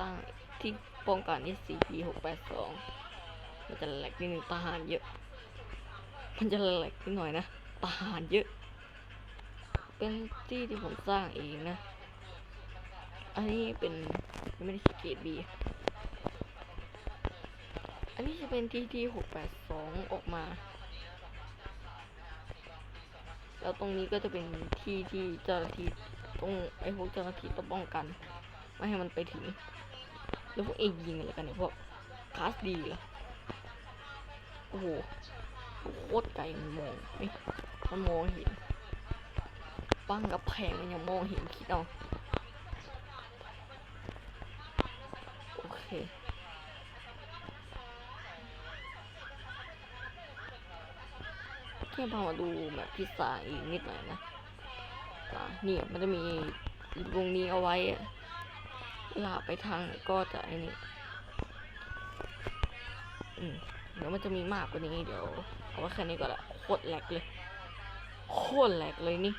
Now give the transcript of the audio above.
ร้างที่ป้องกัน SCP หกแปดสองมันจะแหลกนิดนึงทหารเยอะ มันจะแหลกนิดหน่อยนะทหารเยอะ เป็นที่ที่ผมสร้างเองนะ อันนี้เป็นไม่ได้เกรดบีอันนี้จะเป็นที่ที่หกแปดสองออกมา แล้วตรงนี้ก็จะเป็นที่ที่เจ้าหน้าที่ต้องไอ้พวกเจ้าหน้าที่ต้องป้องกัน ไม่ให้มันไปถึง แล้วพวกเองยิงอะไรกันเนี่ยพวกคลาสดีเหรอโอ้โหโคตรไกลมันมองไม่มันมองเห็นปั้งกับแพงมันยังมองเห็นคิดเอาโอเคแค่พามาดูแบบพิซซ่าอีกนิดหน่อยนะนี่มันจะมีตรงนี้เอาไว้ ลาไปทางก็จะไอ้นี่อืมเดี๋ยวมันจะมีมากกว่านี้เดี๋ยว เอาไว้แค่นี้ก่อนละโคตรแหลกเลย โคตรแหลกเลยนี่